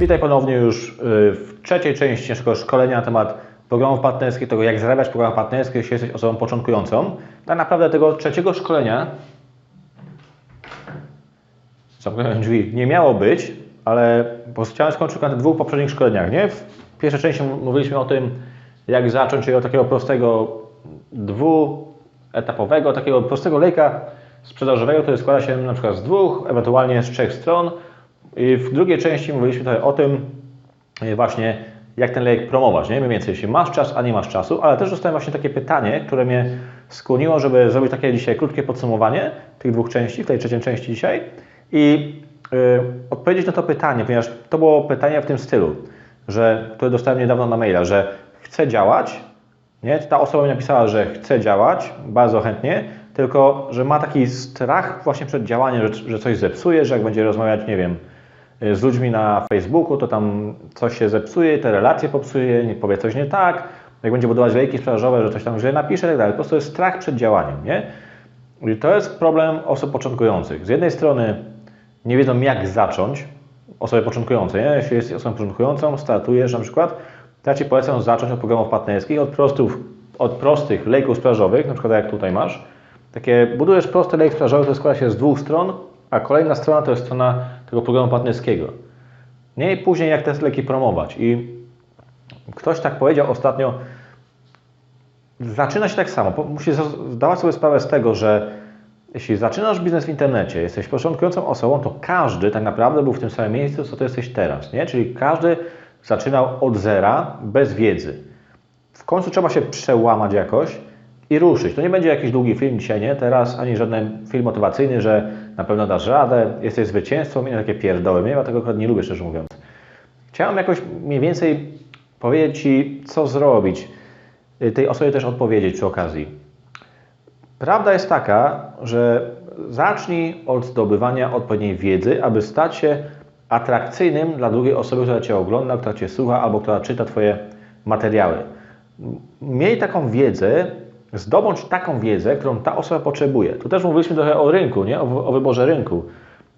Witaj ponownie już y, w trzeciej części naszego szkolenia na temat programów partnerskich, tego jak zarabiać w programach partnerskich, jeśli jesteś osobą początkującą. Tak naprawdę tego trzeciego szkolenia zamknąłem drzwi, nie miało być, ale bo chciałem skończyć na tych dwóch poprzednich szkoleniach, nie? W pierwszej części mówiliśmy o tym, jak zacząć, czyli od takiego prostego dwuetapowego, takiego prostego lejka sprzedażowego, który składa się na przykład z dwóch, ewentualnie z trzech stron. W drugiej części mówiliśmy tutaj o tym e, właśnie, jak ten lejek promować, nie? Mniej więcej, jeśli masz czas, a nie masz czasu, ale też dostałem właśnie takie pytanie, które mnie skłoniło, żeby zrobić takie dzisiaj krótkie podsumowanie tych dwóch części, w tej trzeciej części dzisiaj i y, odpowiedzieć na to pytanie, ponieważ to było pytanie w tym stylu, że, które dostałem niedawno na maila, że chcę działać, nie? Ta osoba mi napisała, że chce działać, bardzo chętnie, tylko że ma taki strach właśnie przed działaniem, że, że coś zepsuje, że jak będzie rozmawiać, nie wiem, z ludźmi na Facebooku, to tam coś się zepsuje, te relacje popsuje, nie powie coś nie tak, jak będzie budować lejki sprzedażowe, że coś tam źle napisze i tak dalej. Po prostu jest strach przed działaniem, nie? I to jest problem osób początkujących. Z jednej strony nie wiedzą jak zacząć, osoby początkujące, nie? Jeśli jest osobą początkującą, startujesz na przykład, to ja Ci polecam zacząć od programów partnerskich, od, prostów, od prostych lejków sprzedażowych, na przykład jak tutaj masz. Takie budujesz prosty lejk sprzedażowy, to składa się z dwóch stron, a kolejna strona to jest strona tego programu partnerskiego. Nie później jak te leki promować. I ktoś tak powiedział ostatnio, zaczyna się tak samo. Musisz zdawać sobie sprawę z tego, że jeśli zaczynasz biznes w internecie, jesteś początkującą osobą, to każdy tak naprawdę był w tym samym miejscu, co ty jesteś teraz. Nie? Czyli każdy zaczynał od zera, bez wiedzy. W końcu trzeba się przełamać jakoś i ruszyć. To nie będzie jakiś długi film dzisiaj, nie? Teraz, ani żaden film motywacyjny, że na pewno dasz radę, jesteś zwycięzcą i takie pierdoły. Ja tego akurat nie lubię, szczerze mówiąc. Chciałem jakoś mniej więcej powiedzieć Ci, co zrobić. Tej osobie też odpowiedzieć przy okazji. Prawda jest taka, że zacznij od zdobywania odpowiedniej wiedzy, aby stać się atrakcyjnym dla drugiej osoby, która Cię ogląda, która Cię słucha albo która czyta Twoje materiały. Miej taką wiedzę, zdobądź taką wiedzę, którą ta osoba potrzebuje. Tu też mówiliśmy trochę o rynku, nie? O, o wyborze rynku.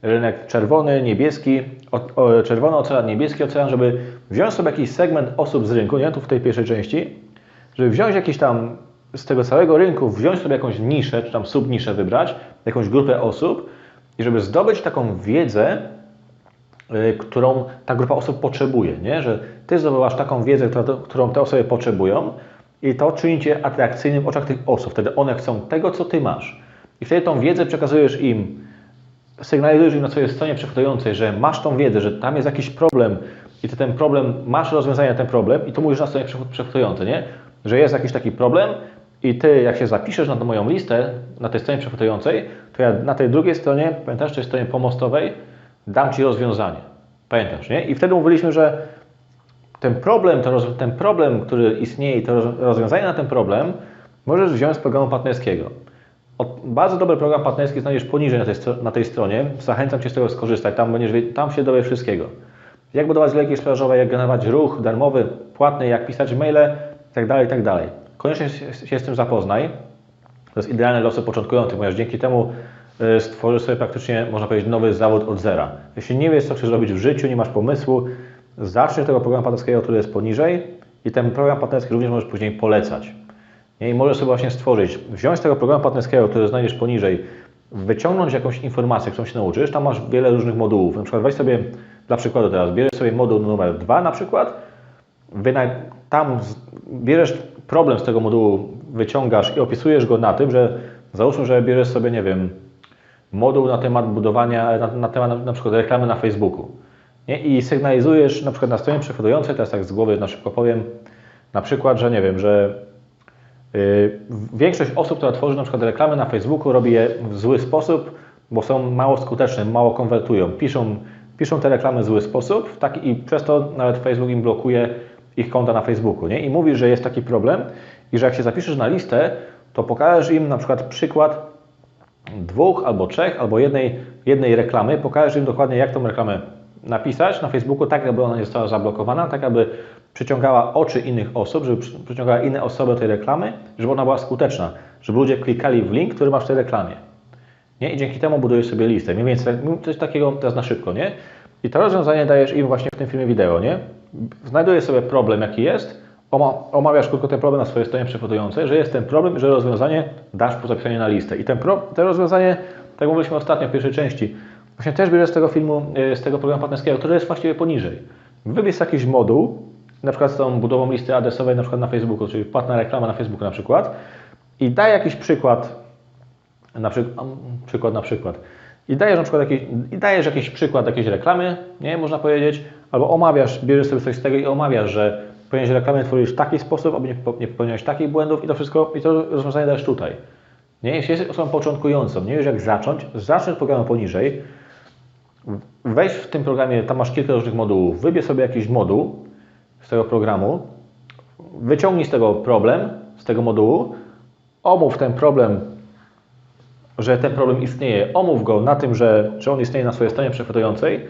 Rynek czerwony, niebieski, o, o, czerwony ocean, niebieski ocean, żeby wziąć sobie jakiś segment osób z rynku, nie? Tu w tej pierwszej części, żeby wziąć jakiś tam z tego całego rynku, wziąć sobie jakąś niszę, czy tam subniszę wybrać, jakąś grupę osób i żeby zdobyć taką wiedzę, yy, którą ta grupa osób potrzebuje, nie? Że Ty zdobywasz taką wiedzę, którą te osoby potrzebują, i to czyni Cię atrakcyjnym w oczach tych osób. Wtedy one chcą tego, co Ty masz. I wtedy tą wiedzę przekazujesz im, sygnalizujesz im na swojej stronie przechodzającej, że masz tą wiedzę, że tam jest jakiś problem i Ty ten problem, masz rozwiązanie na ten problem i to mówisz na stronie przechodzającej, nie? Że jest jakiś taki problem i Ty, jak się zapiszesz na moją listę, na tej stronie przechodzającej, to ja na tej drugiej stronie, pamiętasz, tej stronie pomostowej, dam Ci rozwiązanie. Pamiętasz, nie? I wtedy mówiliśmy, że ten problem, ten problem, który istnieje i to rozwiązanie na ten problem możesz wziąć z programu partnerskiego. Bardzo dobry program partnerski znajdziesz poniżej na tej, na tej stronie. Zachęcam Cię z tego skorzystać. Tam, będziesz, tam się dowie wszystkiego. Jak budować lejki sprzedażowe, jak generować ruch darmowy, płatny, jak pisać maile itd. Tak itd. Tak Koniecznie się z tym zapoznaj. To jest idealne dla osób początkujących, ponieważ dzięki temu y, stworzysz sobie praktycznie, można powiedzieć, nowy zawód od zera. Jeśli nie wiesz, co chcesz zrobić w życiu, nie masz pomysłu, Zacznij tego programu partnerskiego, który jest poniżej i ten program partnerski również możesz później polecać. I możesz sobie właśnie stworzyć, wziąć tego programu partnerskiego, który znajdziesz poniżej, wyciągnąć jakąś informację, którą się nauczysz, tam masz wiele różnych modułów. Na przykład weź sobie, dla przykładu teraz, bierzesz sobie moduł numer 2 na przykład, tam bierzesz problem z tego modułu, wyciągasz i opisujesz go na tym, że załóżmy, że bierzesz sobie, nie wiem, moduł na temat budowania, na, na temat na przykład reklamy na Facebooku. Nie? I sygnalizujesz na przykład na stronie przechodującej, teraz tak z głowy na szybko powiem, na przykład, że nie wiem, że yy, większość osób, która tworzy na przykład reklamy na Facebooku, robi je w zły sposób, bo są mało skuteczne, mało konwertują. Piszą, piszą te reklamy w zły sposób tak, i przez to nawet Facebook im blokuje ich konta na Facebooku. Nie? I mówisz, że jest taki problem i że jak się zapiszesz na listę, to pokażesz im na przykład przykład dwóch albo trzech, albo jednej, jednej reklamy, pokażesz im dokładnie, jak tą reklamę napisać na Facebooku tak, aby ona nie została zablokowana, tak aby przyciągała oczy innych osób, żeby przyciągała inne osoby do tej reklamy, żeby ona była skuteczna, żeby ludzie klikali w link, który masz w tej reklamie. Nie? I dzięki temu budujesz sobie listę. Mniej więcej coś takiego teraz na szybko, nie? I to rozwiązanie dajesz im właśnie w tym filmie wideo, nie? Znajdujesz sobie problem, jaki jest, oma- omawiasz krótko ten problem na swojej stronie przechodującej, że jest ten problem, że rozwiązanie dasz po zapisaniu na listę. I ten pro, to rozwiązanie, tak mówiliśmy ostatnio w pierwszej części, właśnie też bierze z tego filmu, y, z tego programu partnerskiego, który jest właściwie poniżej. Wybierz jakiś moduł, na przykład z tą budową listy adresowej na przykład na Facebooku, czyli płatna reklama na Facebooku na przykład i daj jakiś przykład, na przykład, przykład na przykład. I dajesz na przykład jakiś, i dajesz jakiś przykład jakiejś reklamy, nie można powiedzieć, albo omawiasz, bierzesz sobie coś z tego i omawiasz, że powinieneś reklamy tworzyć w taki sposób, aby nie, nie popełniać takich błędów i to wszystko, i to rozwiązanie dajesz tutaj. Nie? Jeśli jesteś osobą początkującą, nie wiesz jak zacząć, zacznij od programu poniżej, weź w tym programie, tam masz kilka różnych modułów, wybierz sobie jakiś moduł z tego programu, wyciągnij z tego problem, z tego modułu, omów ten problem, że ten problem istnieje, omów go na tym, że, że on istnieje na swojej stronie przechwytującej,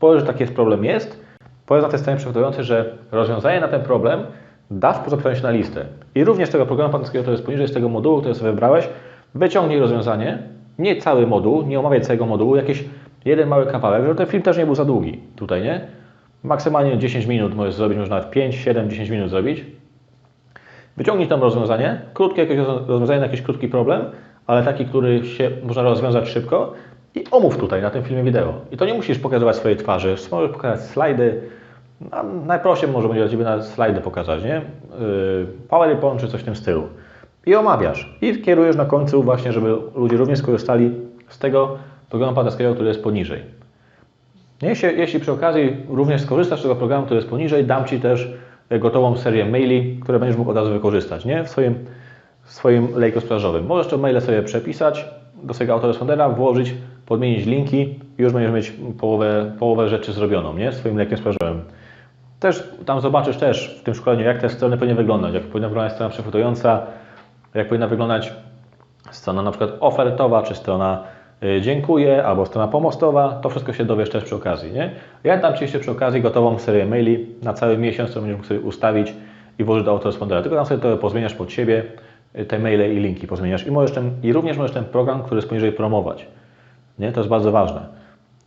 powiedz, że taki jest problem jest, powiedz na tej stronie przechwytującej, że rozwiązanie na ten problem dasz po zapisaniu na listę. I również z tego programu partnerskiego, który jest poniżej, z tego modułu, który sobie wybrałeś, wyciągnij rozwiązanie, nie cały moduł, nie omawiaj całego modułu, jakiś jeden mały kawałek, żeby ten film też nie był za długi tutaj, nie? Maksymalnie 10 minut możesz zrobić, można nawet 5, 7, 10 minut zrobić. Wyciągnij tam rozwiązanie, krótkie jakieś roz- rozwiązanie na jakiś krótki problem, ale taki, który się można rozwiązać szybko i omów tutaj na tym filmie wideo. I to nie musisz pokazywać swojej twarzy, możesz pokazać slajdy, a najprościej może będzie dla Ciebie na slajdy pokazać, nie? Yy, PowerPoint czy coś w tym stylu. I omawiasz. I kierujesz na końcu właśnie, żeby ludzie również skorzystali z tego programu partnerskiego, który jest poniżej. Jeśli, jeśli przy okazji również skorzystasz z tego programu, który jest poniżej, dam Ci też e, gotową serię maili, które będziesz mógł od razu wykorzystać nie? w swoim, w swoim lejku sprzedażowym. Możesz te maile sobie przepisać do swojego autorespondera, włożyć, podmienić linki i już będziesz mieć połowę, połowę rzeczy zrobioną nie? swoim lejkiem sprzedażowym. Też tam zobaczysz też w tym szkoleniu, jak te strony powinny wyglądać, jak powinna wyglądać strona przechwytująca, jak powinna wyglądać strona na przykład ofertowa, czy strona dziękuję, albo strona pomostowa, to wszystko się dowiesz też przy okazji, nie? Ja dam Ci jeszcze przy okazji gotową serię maili na cały miesiąc, którą będziesz mógł sobie ustawić i włożyć do autorespondera. Tylko tam sobie to pozmieniasz pod siebie, y, te maile i linki pozmieniasz i, możesz ten, i również możesz ten program, który jest poniżej promować. Nie? To jest bardzo ważne.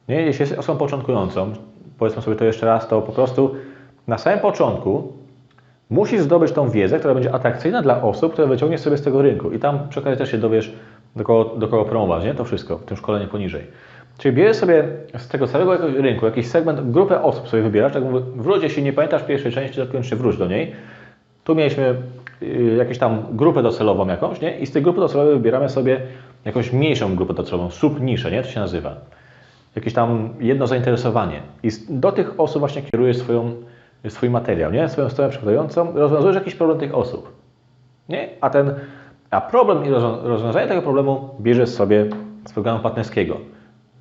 Nie? Jeśli jesteś osobą początkującą, powiedzmy sobie to jeszcze raz, to po prostu na samym początku musisz zdobyć tą wiedzę, która będzie atrakcyjna dla osób, które wyciągniesz sobie z tego rynku. I tam przy okazji też się dowiesz, do kogo, do kogo promować, nie? To wszystko w tym szkoleniu poniżej. Czyli bierzesz sobie z tego całego rynku jakiś segment, grupę osób sobie wybierasz, tak wróć, jeśli nie pamiętasz pierwszej części, to koniecznie wróć do niej. Tu mieliśmy y, jakąś tam grupę docelową jakąś, nie? I z tej grupy docelowej wybieramy sobie jakąś mniejszą grupę docelową, subniszę, nie? To się nazywa. Jakieś tam jedno zainteresowanie. I do tych osób właśnie kierujesz swoją, swój materiał, nie? Swoją stronę przekładającą, rozwiązujesz jakiś problem tych osób. Nie? A ten, a problem i rozwią- rozwiązanie tego problemu bierzesz sobie z programu partnerskiego.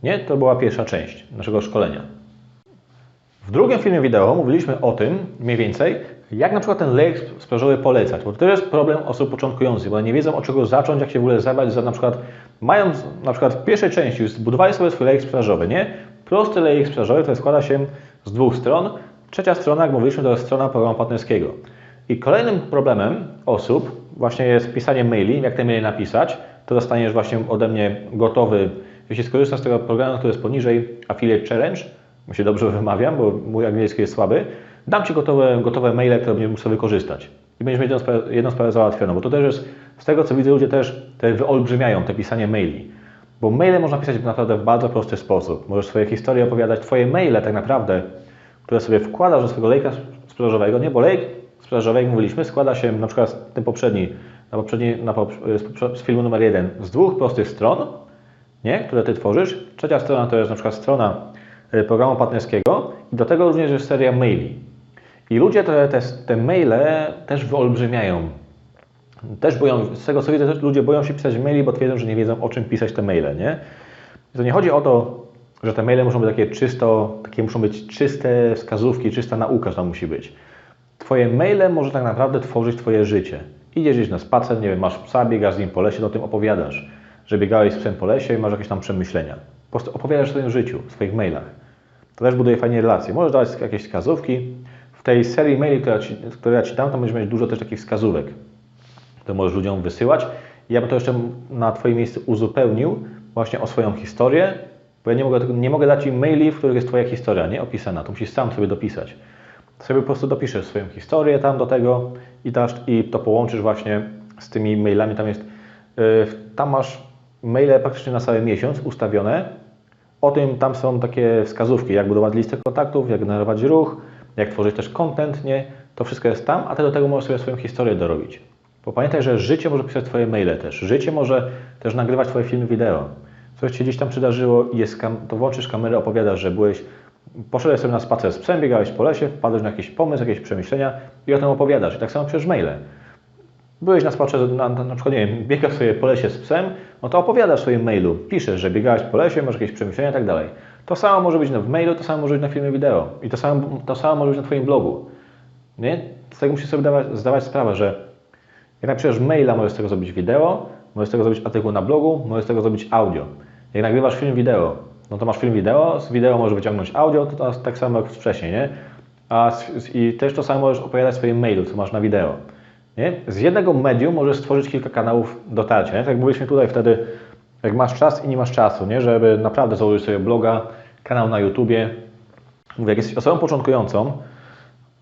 Nie? To była pierwsza część naszego szkolenia. W drugim filmie wideo mówiliśmy o tym mniej więcej, jak na przykład ten lejek sprzedażowy polecać, bo to jest problem osób początkujących, bo nie wiedzą od czego zacząć, jak się w ogóle zabrać za na przykład, mając na przykład w pierwszej części już zbudowali sobie swój lejek sprzedażowy, nie? Prosty lejek sprzedażowy, który składa się z dwóch stron. Trzecia strona, jak mówiliśmy, to jest strona programu partnerskiego. I kolejnym problemem osób właśnie jest pisanie maili, jak te maile napisać, to dostaniesz właśnie ode mnie gotowy, jeśli skorzystasz z tego programu, który jest poniżej, Affiliate Challenge, bo się dobrze wymawiam, bo mój angielski jest słaby, dam Ci gotowe, gotowe maile, które będziesz sobie wykorzystać. I będziesz mieć jedną sprawę, jedną sprawę załatwioną, bo to też jest, z tego co widzę, ludzie też te wyolbrzymiają te pisanie maili. Bo maile można pisać naprawdę w bardzo prosty sposób. Możesz swoje historie opowiadać, Twoje maile tak naprawdę, które sobie wkładasz do swojego lejka sprzedażowego, nie? Bo lejk sprzedażowy, jak mówiliśmy, składa się na przykład z ten poprzedni, na poprzedni na pop, z, poprze- z filmu numer jeden, z dwóch prostych stron, nie? które Ty tworzysz. Trzecia strona to jest na przykład strona y, programu partnerskiego i do tego również jest seria maili. I ludzie te, te, te maile też wyolbrzymiają. Też boją, z tego co widzę, ludzie boją się pisać maili, bo twierdzą, że nie wiedzą o czym pisać te maile, nie? I to nie chodzi o to, że te maile muszą być takie czysto, takie muszą być czyste wskazówki, czysta nauka, że tam musi być. Twoje maile może tak naprawdę tworzyć Twoje życie. Idziesz gdzieś na spacer, nie wiem, masz psa, biegasz z nim po lesie, to o tym opowiadasz, że biegałeś z psem po lesie i masz jakieś tam przemyślenia. Po prostu opowiadasz o swoim życiu, w swoich mailach. To też buduje fajnie relacje. Możesz dawać jakieś wskazówki. W tej serii maili, która ci, które ja Ci dam, tam będziesz mieć dużo też takich wskazówek, które możesz ludziom wysyłać. Ja bym to jeszcze na Twoim miejscu uzupełnił właśnie o swoją historię Bo ja nie mogę, nie mogę dać Ci maili, w których jest Twoja historia, nie opisana. To musisz sam sobie dopisać. Sobie po prostu dopiszesz swoją historię tam do tego i, dasz, i to połączysz właśnie z tymi mailami. Tam jest, yy, tam masz maile praktycznie na cały miesiąc ustawione. O tym tam są takie wskazówki, jak budować listę kontaktów, jak generować ruch, jak tworzyć też content, nie? To wszystko jest tam, a Ty do tego możesz sobie swoją historię dorobić. Bo pamiętaj, że życie może pisać Twoje maile też. Życie może też nagrywać Twoje filmy wideo. Coś Ci gdzieś tam przydarzyło jest kam- to włączysz kamerę, opowiadasz, że byłeś, poszedłeś sobie na spacer z psem, biegałeś po lesie, wpadłeś na jakiś pomysł, jakieś przemyślenia i o tym opowiadasz. I tak samo przez maile. Byłeś na spacerze, na, na, na przykład, nie wiem, biegasz sobie po lesie z psem, no to opowiadasz w swoim mailu, piszesz, że biegałeś po lesie, masz jakieś przemyślenia i tak dalej. To samo może być w mailu, to samo może być na filmie wideo i to samo, to samo może być na Twoim blogu. Nie? Z tego musisz sobie dawać, zdawać sprawę, że jak napiszesz maila, możesz z tego zrobić wideo, możesz z tego zrobić artykuł na blogu, możesz z tego zrobić audio. Jak nagrywasz film wideo, no to masz film wideo, z wideo możesz wyciągnąć audio, to, tak samo jak wcześniej, nie? A z, I też to samo możesz opowiadać w swoim mailu, co masz na wideo. Nie? Z jednego medium możesz stworzyć kilka kanałów dotarcia. Nie? Tak jak mówiliśmy tutaj wtedy, jak masz czas i nie masz czasu, nie? żeby naprawdę założyć sobie bloga, kanał na YouTubie. Mówię, jak jesteś osobą początkującą,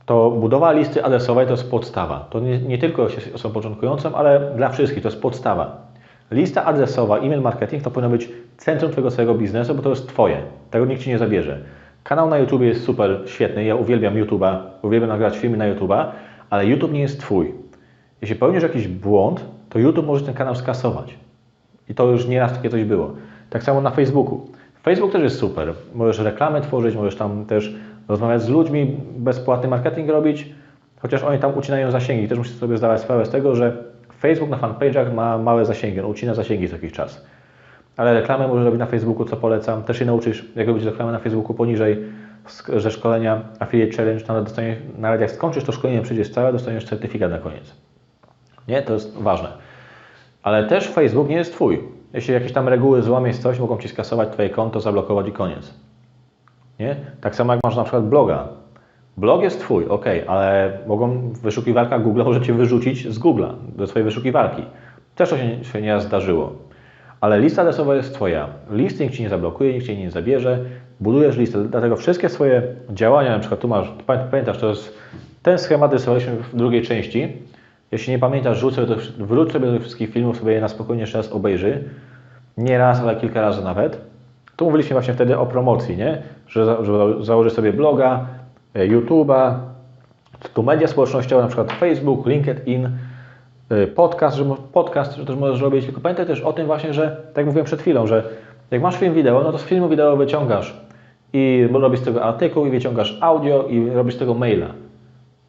to budowa listy adresowej to jest podstawa. To nie, nie tylko jest osobą początkującą, ale dla wszystkich to jest podstawa. Lista adresowa, e-mail marketing to powinno być centrum Twojego całego biznesu, bo to jest Twoje. Tego nikt Ci nie zabierze. Kanał na YouTube jest super, świetny. Ja uwielbiam YouTube'a, uwielbiam nagrywać filmy na YouTube'a, ale YouTube nie jest Twój. Jeśli popełnisz jakiś błąd, to YouTube może ten kanał skasować. I to już nieraz takie coś było. Tak samo na Facebooku. Facebook też jest super. Możesz reklamy tworzyć, możesz tam też rozmawiać z ludźmi, bezpłatny marketing robić, chociaż oni tam ucinają zasięgi. Też musisz sobie zdawać sprawę z tego, że Facebook na fanpage'ach ma małe zasięgi, on ucina zasięgi co jakiś czas. Ale reklamy możesz robić na Facebooku, co polecam. Też się nauczysz, jak robić reklamę na Facebooku poniżej ze szkolenia Affiliate Challenge. Nawet, dostaniesz, nawet jak skończysz to szkolenie, przyjdziesz całe, dostaniesz certyfikat na koniec. Nie? To jest ważne. Ale też Facebook nie jest Twój. Jeśli jakieś tam reguły złamiesz coś, mogą Ci skasować Twoje konto, zablokować i koniec. Nie? Tak samo jak masz na przykład bloga. Blog jest Twój, ok, ale mogą wyszukiwarka Google może Cię wyrzucić z Google'a do swojej wyszukiwarki. Też to się, się nieraz zdarzyło. Ale lista adresowa jest Twoja. Listy nikt Ci nie zablokuje, nikt Ci nie zabierze. Budujesz listę, dlatego wszystkie swoje działania, na przykład tu masz, pamiętasz, to jest ten schemat rysowaliśmy w drugiej części, jeśli nie pamiętasz, rzuć sobie to, wróć sobie do tych wszystkich filmów, sobie je na spokojnie jeszcze raz obejrzy. Nie raz, ale kilka razy nawet. Tu mówiliśmy właśnie wtedy o promocji, nie? Że, że założysz sobie bloga, e, YouTube'a, tu media społecznościowe, na przykład Facebook, LinkedIn, e, podcast, że, podcast, że też możesz robić. Tylko pamiętaj też o tym właśnie, że tak jak mówiłem przed chwilą, że jak masz film wideo, no to z filmu wideo wyciągasz i robisz z tego artykuł i wyciągasz audio i robisz z tego maila.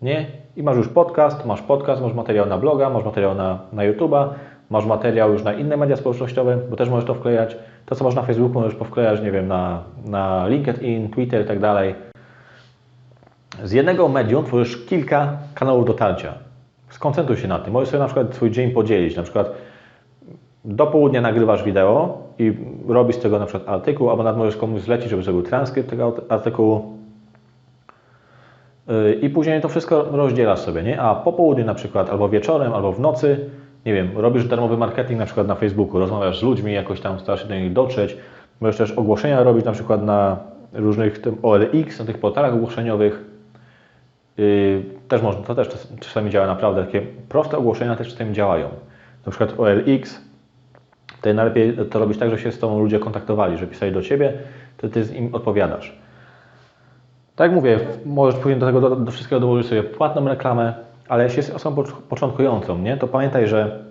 Nie? I masz już podcast, masz podcast, masz materiał na bloga, masz materiał na, na YouTube'a, masz materiał już na inne media społecznościowe, bo też możesz to wklejać. To, co masz na Facebooku, możesz powklejać, nie wiem, na, na LinkedIn, Twitter i tak dalej. Z jednego medium tworzysz kilka kanałów dotarcia. Skoncentruj się na tym. Możesz sobie na przykład swój dzień podzielić. Na przykład do południa nagrywasz wideo i robisz z tego na przykład artykuł, albo nawet możesz komuś zlecić, żeby zrobił transkrypt tego artykułu i później to wszystko rozdzielasz sobie, nie? A po południu na przykład, albo wieczorem, albo w nocy, nie wiem, robisz darmowy marketing na przykład na Facebooku, rozmawiasz z ludźmi, jakoś tam starasz się do nich dotrzeć, możesz też ogłoszenia robić na przykład na różnych OLX, na tych portalach ogłoszeniowych. Yy, też można, to też czasami działa naprawdę, takie proste ogłoszenia też czasami działają. Na przykład OLX, to najlepiej to robić tak, że się z Tobą ludzie kontaktowali, że pisali do Ciebie, to Ty im odpowiadasz. Tak jak mówię, możesz później do tego do, do wszystkiego dołożyć sobie płatną reklamę, ale jeśli jesteś osobą początkującą, nie, to pamiętaj, że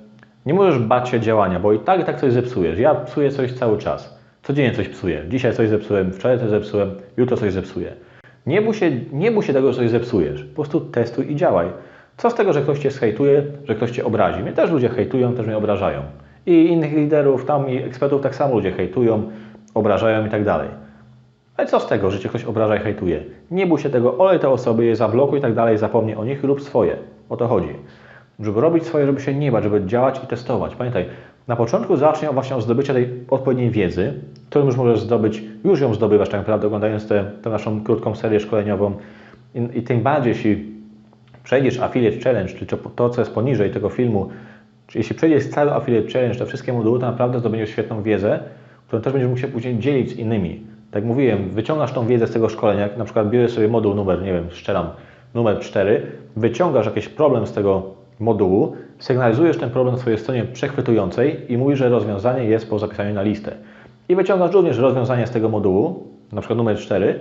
nie możesz bać się działania, bo i tak i tak coś zepsujesz. Ja psuję coś cały czas. Codziennie coś psuję. Dzisiaj coś zepsułem, wczoraj coś zepsułem, jutro coś zepsuję. Nie bój się, nie bój się tego, że coś zepsujesz. Po prostu testuj i działaj. Co z tego, że ktoś Cię zhejtuje, że ktoś Cię obrazi? Mnie też ludzie hejtują, też mnie obrażają. I innych liderów, tam i ekspertów tak samo ludzie hejtują, obrażają i tak dalej. Ale co z tego, że Cię ktoś obraża i hejtuje? Nie bój się tego, olej te osoby, je zablokuj i tak dalej, zapomnij o nich lub swoje. O to chodzi. Żeby robić swoje, żeby się nie bać, żeby działać i testować. Pamiętaj, na początku zacznij właśnie od zdobycia tej odpowiedniej wiedzy, którą już możesz zdobyć, już ją zdobywasz tak naprawdę oglądając tę, tę naszą krótką serię szkoleniową I, i tym bardziej, jeśli przejdziesz Affiliate Challenge, czyli to, co jest poniżej tego filmu, czyli jeśli przejdziesz cały Affiliate Challenge, te wszystkie moduły, to naprawdę zdobędziesz świetną wiedzę, którą też będziesz mógł się później dzielić z innymi. Tak jak mówiłem, wyciągasz tą wiedzę z tego szkolenia, jak na przykład bierzesz sobie moduł numer, nie wiem, szczeram, numer 4, wyciągasz jakiś problem z tego modułu, sygnalizujesz ten problem swojej stronie przechwytującej i mówisz, że rozwiązanie jest po zapisaniu na listę. I wyciągasz również rozwiązanie z tego modułu, na przykład numer 4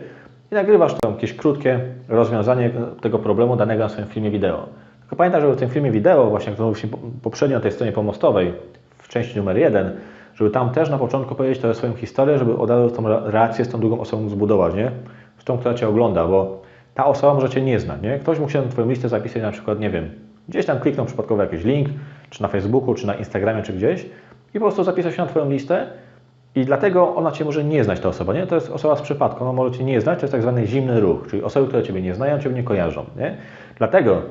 i nagrywasz tam jakieś krótkie rozwiązanie tego problemu danego na swoim filmie wideo. Tylko pamiętaj, że w tym filmie wideo, właśnie jak mówiliśmy poprzednio na tej stronie pomostowej, w części numer 1, żeby tam też na początku powiedzieć tę swoją historię, żeby od razu tą relację z tą drugą osobą zbudować, nie? Z tą, która Cię ogląda, bo ta osoba może Cię nie znać, nie? Ktoś musi na Twoją listę zapisać na przykład, nie wiem, gdzieś tam kliknął przypadkowo jakiś link, czy na Facebooku, czy na Instagramie, czy gdzieś i po prostu zapisał się na Twoją listę i dlatego ona Cię może nie znać, ta osoba, nie? To jest osoba z przypadku, ona może Cię nie znać, to jest tak zwany zimny ruch, czyli osoby, które Ciebie nie znają, Ciebie nie kojarzą, nie? Dlatego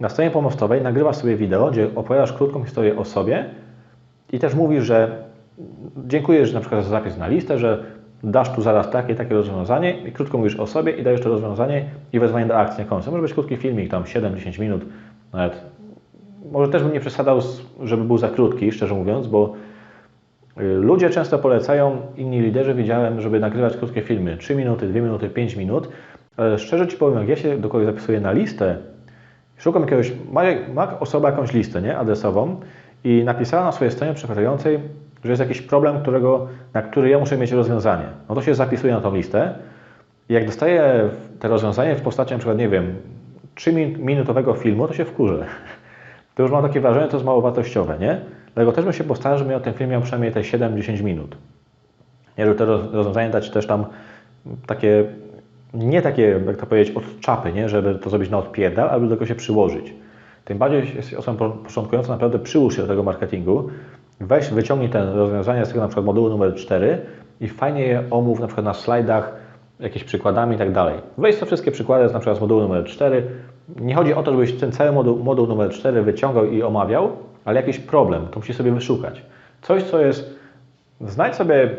na stronie pomostowej nagrywasz sobie wideo, gdzie opowiadasz krótką historię o sobie i też mówisz, że dziękujesz na przykład za zapis na listę, że dasz tu zaraz takie takie rozwiązanie i krótko mówisz o sobie i dajesz to rozwiązanie i wezwanie do akcji na końcu. Może być krótki filmik, tam 7-10 minut, nawet. Może też bym nie przesadzał, żeby był za krótki, szczerze mówiąc, bo y, ludzie często polecają, inni liderzy widziałem, żeby nagrywać krótkie filmy, 3 minuty, 2 minuty, 5 minut, ale szczerze Ci powiem, jak ja się do kogoś zapisuję na listę, szukam jakiegoś, ma, ma osoba jakąś listę, nie, adresową i napisała na swojej stronie przeprowadzającej, że jest jakiś problem, którego, na który ja muszę mieć rozwiązanie. No to się zapisuje na tą listę i jak dostaję te rozwiązanie w postaci przykład, nie wiem, 3-minutowego filmu, to się wkurzę. To już mam takie wrażenie, że to jest mało wartościowe, nie? Dlatego też bym się postarał, żeby miał ten film miał przynajmniej te 7-10 minut. Nie, żeby te rozwiązanie dać też tam takie, nie takie, jak to powiedzieć, od czapy, nie? Żeby to zrobić na odpierdal, ale do tego się przyłożyć. Tym bardziej jest osobą początkującą, naprawdę przyłóż się do tego marketingu, weź, wyciągnij te rozwiązania z tego na przykład modułu numer 4 i fajnie je omów na przykład na slajdach, jakieś przykładami i tak dalej. Weź te wszystkie przykłady na przykład z modułu numer 4. Nie chodzi o to, żebyś ten cały moduł, moduł numer 4 wyciągał i omawiał, ale jakiś problem, to musisz sobie wyszukać. Coś, co jest, znajdź sobie,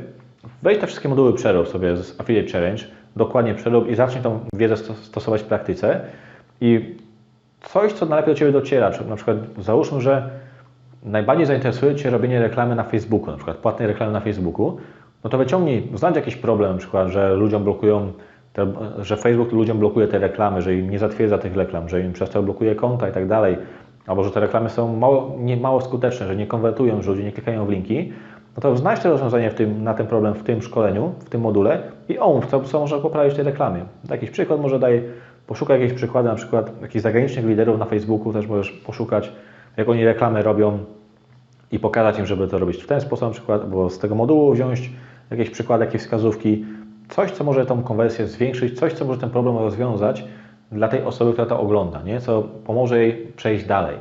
weź te wszystkie moduły przerób sobie z Affiliate Challenge, dokładnie przerób i zacznij tą wiedzę stosować w praktyce i coś, co najlepiej do Ciebie dociera, na przykład załóżmy, że najbardziej zainteresuje Cię robienie reklamy na Facebooku, na przykład płatnej reklamy na Facebooku, no to wyciągnij, znajdź jakiś problem, na przykład, że ludziom blokują, te, że Facebook ludziom blokuje te reklamy, że im nie zatwierdza tych reklam, że im przez to blokuje konta i tak dalej, albo że te reklamy są mało, nie, mało skuteczne, że nie konwertują, że ludzie nie klikają w linki, no to znajdź to rozwiązanie tym, na ten problem w tym szkoleniu, w tym module i omów, co, co można poprawić tej reklamie. Jakiś przykład może daj, poszukaj jakieś przykłady, na przykład jakichś zagranicznych liderów na Facebooku, też możesz poszukać, jak oni reklamy robią i pokazać im, żeby to robić w ten sposób na przykład, bo z tego modułu wziąć jakieś przykłady, jakieś wskazówki, coś, co może tą konwersję zwiększyć, coś, co może ten problem rozwiązać dla tej osoby, która to ogląda, nie? co pomoże jej przejść dalej.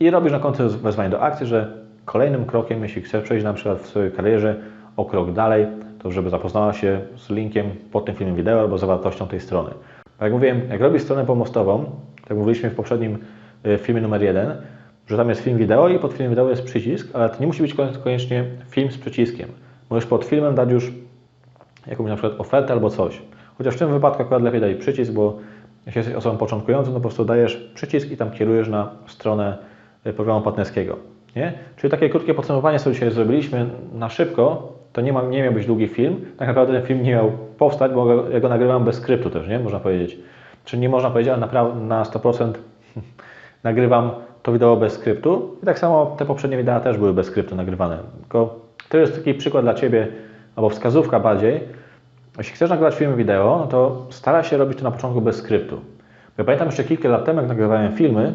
I robisz na końcu wezwanie do akcji, że kolejnym krokiem, jeśli chcesz przejść na przykład w swojej karierze o krok dalej, to żeby zapoznała się z linkiem pod tym filmem wideo albo zawartością tej strony. Tak jak mówiłem, jak robisz stronę pomostową, tak mówiliśmy w poprzednim e, filmie numer jeden, że tam jest film wideo i pod filmem wideo jest przycisk, ale to nie musi być koniecznie film z przyciskiem. Możesz pod filmem dać już jakąś na przykład ofertę albo coś. Chociaż w tym wypadku akurat lepiej dać przycisk, bo jeśli jesteś osobą początkującą, to po prostu dajesz przycisk i tam kierujesz na stronę e, programu partnerskiego. Nie? Czyli takie krótkie podsumowanie, co dzisiaj zrobiliśmy na szybko, to nie, ma, nie miał być długi film. Tak naprawdę ten film nie miał powstać, bo ja go nagrywam bez skryptu też, nie? Można powiedzieć. Czyli nie można powiedzieć, ale na 100% nagrywam to wideo bez skryptu. I tak samo te poprzednie wideo też były bez skryptu nagrywane. Tylko to jest taki przykład dla Ciebie, albo wskazówka bardziej. Jeśli chcesz nagrywać filmy wideo, no to staraj się robić to na początku bez skryptu. Ja pamiętam jeszcze kilka lat temu, jak nagrywałem filmy,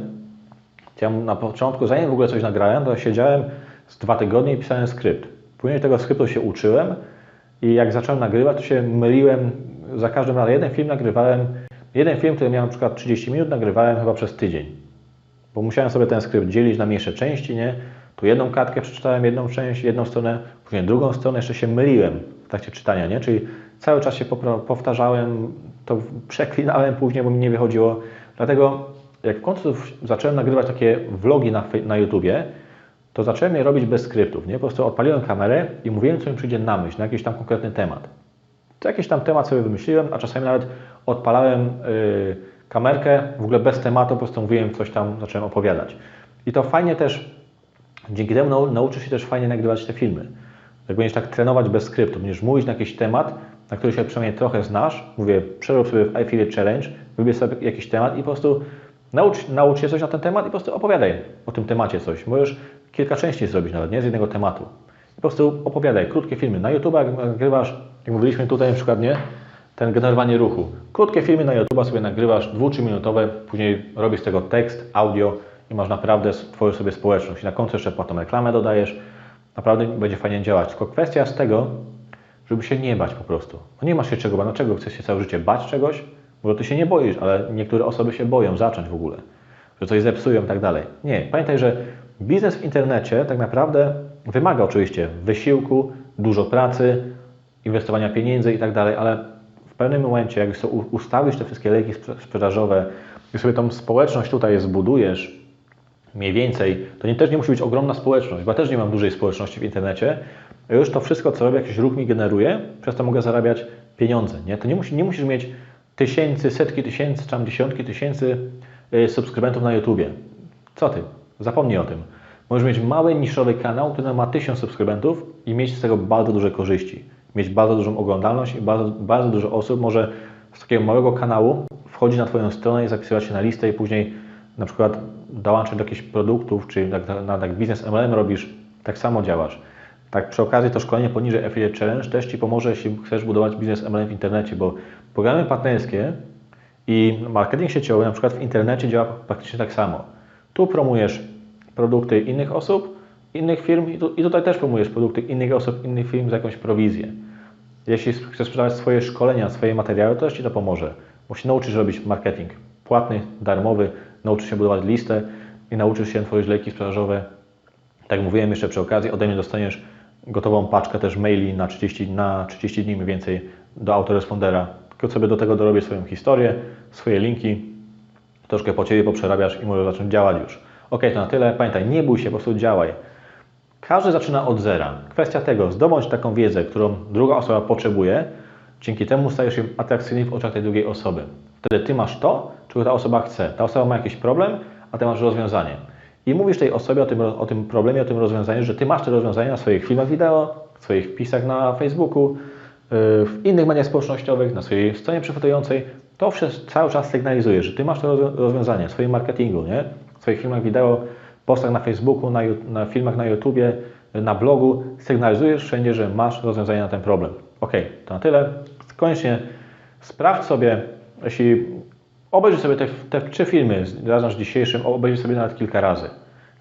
ja na początku, zanim w ogóle coś nagrałem, to siedziałem z dwa tygodnie i pisałem skrypt. Później tego skryptu się uczyłem i jak zacząłem nagrywać, to się myliłem za każdym razem. Jeden film nagrywałem, jeden film, który miał na przykład 30 minut, nagrywałem chyba przez tydzień. Bo musiałem sobie ten skrypt dzielić na mniejsze części, nie? Tu jedną kartkę przeczytałem, jedną część, jedną stronę, później drugą stronę, jeszcze się myliłem w trakcie czytania, nie? Czyli cały czas się powtarzałem, to przeklinałem później, bo mi nie wychodziło. Dlatego jak w końcu zacząłem nagrywać takie vlogi na, na YouTubie, to zacząłem je robić bez skryptów, nie? Po prostu odpaliłem kamerę i mówiłem, co mi przyjdzie na myśl, na jakiś tam konkretny temat. To jakiś tam temat sobie wymyśliłem, a czasami nawet odpalałem yy, kamerkę, w ogóle bez tematu, po prostu mówiłem coś tam, zacząłem opowiadać. I to fajnie też, dzięki temu nauczysz się też fajnie nagrywać te filmy. Jak będziesz tak trenować bez skryptu, będziesz mówić na jakiś temat, na który się przynajmniej trochę znasz, mówię, przerób sobie w Affiliate Challenge, wybierz sobie jakiś temat i po prostu naucz, naucz się coś na ten temat i po prostu opowiadaj o tym temacie coś. Możesz kilka części zrobić nawet, nie z jednego tematu. Po prostu opowiadaj, krótkie filmy. Na YouTube jak nagrywasz, jak mówiliśmy tutaj na przykład, nie? Ten generowanie ruchu. Krótkie filmy na YouTube sobie nagrywasz, 2-3 minutowe, później robisz z tego tekst, audio i masz naprawdę twoją sobie społeczność. I na końcu jeszcze potem reklamę dodajesz. Naprawdę będzie fajnie działać. Tylko kwestia z tego, żeby się nie bać po prostu. No nie masz się czego bać. Dlaczego chcesz się całe życie bać czegoś? Bo ty się nie boisz, ale niektóre osoby się boją zacząć w ogóle. Że coś zepsują i tak dalej. Nie. Pamiętaj, że biznes w internecie tak naprawdę wymaga oczywiście wysiłku, dużo pracy, inwestowania pieniędzy i tak dalej, ale w pewnym momencie, jak ustawisz te wszystkie sprze- sprzedażowe i sobie tą społeczność tutaj zbudujesz, mniej więcej, to nie, też nie musi być ogromna społeczność, bo ja też nie mam dużej społeczności w internecie. Już to wszystko, co robię, jakiś ruch mi generuje, przez to mogę zarabiać pieniądze. Nie? To nie, musi, nie musisz mieć tysięcy, setki tysięcy, czy tam dziesiątki tysięcy y, subskrybentów na YouTubie. Co ty? Zapomnij o tym. Możesz mieć mały, niszowy kanał, który ma tysiąc subskrybentów i mieć z tego bardzo duże korzyści. Mieć bardzo dużą oglądalność i bardzo, bardzo dużo osób może z takiego małego kanału wchodzi na Twoją stronę i zapisywać się na listę i później na przykład dołączyć do jakichś produktów, czy jak, na, jak biznes MLM robisz, tak samo działasz. Tak przy okazji to szkolenie poniżej Affiliate Challenge też Ci pomoże, jeśli chcesz budować biznes MLM w internecie, bo programy partnerskie i marketing sieciowy na przykład w internecie działa praktycznie tak samo. Tu promujesz produkty innych osób, innych firm i, tu, i tutaj też promujesz produkty innych osób, innych firm za jakąś prowizję. Jeśli chcesz sprzedawać swoje szkolenia, swoje materiały, to też Ci to pomoże. Bo się nauczysz robić marketing płatny, darmowy, nauczysz się budować listę i nauczysz się tworzyć lejki sprzedażowe. Tak jak mówiłem jeszcze przy okazji, ode mnie dostaniesz gotową paczkę też maili na 30, na 30 dni mniej więcej do autorespondera. Tylko sobie do tego dorobię swoją historię, swoje linki, troszkę po Ciebie poprzerabiasz i możesz zacząć działać już. Ok, to na tyle. Pamiętaj, nie bój się, po prostu działaj. Każdy zaczyna od zera. Kwestia tego, zdobądź taką wiedzę, którą druga osoba potrzebuje, dzięki temu stajesz się atrakcyjny w oczach tej drugiej osoby. Wtedy Ty masz to, czego ta osoba chce. Ta osoba ma jakiś problem, a Ty masz rozwiązanie. I mówisz tej osobie o tym, o tym problemie, o tym rozwiązaniu, że Ty masz te rozwiązania na swoich filmach wideo, w swoich wpisach na Facebooku, yy, w innych mediach społecznościowych, na swojej stronie przechwytującej. To wszystko cały czas sygnalizuje, że Ty masz te rozwią- rozwiązania w swoim marketingu, nie? w swoich filmach wideo, postach na Facebooku, na, na filmach na YouTubie, na blogu. Sygnalizujesz wszędzie, że masz rozwiązanie na ten problem. Ok, to na tyle. Koniecznie sprawdź sobie, jeśli obejrzyj sobie te, te trzy filmy razem z dzisiejszym, obejrzyj sobie nawet kilka razy.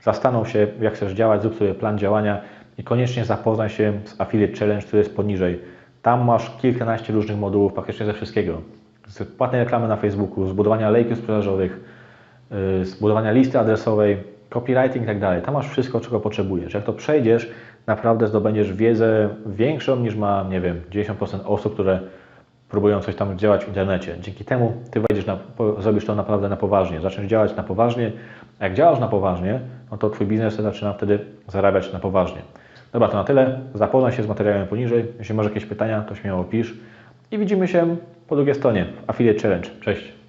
Zastanów się, jak chcesz działać, zrób sobie plan działania i koniecznie zapoznaj się z Affiliate Challenge, który jest poniżej. Tam masz kilkanaście różnych modułów, praktycznie ze wszystkiego. Z płatnej reklamy na Facebooku, zbudowania lejków sprzedażowych, yy, zbudowania listy adresowej, copywriting i tak dalej. Tam masz wszystko, czego potrzebujesz. Jak to przejdziesz, naprawdę zdobędziesz wiedzę większą niż ma, nie wiem, 90% osób, które próbują coś tam działać w internecie. Dzięki temu Ty wejdziesz na, zrobisz to naprawdę na poważnie, zaczniesz działać na poważnie. A jak działasz na poważnie, no to Twój biznes zaczyna wtedy zarabiać na poważnie. Dobra, to na tyle. Zapoznaj się z materiałem poniżej. Jeśli masz jakieś pytania, to śmiało pisz. I widzimy się po drugiej stronie w Affiliate Challenge. Cześć!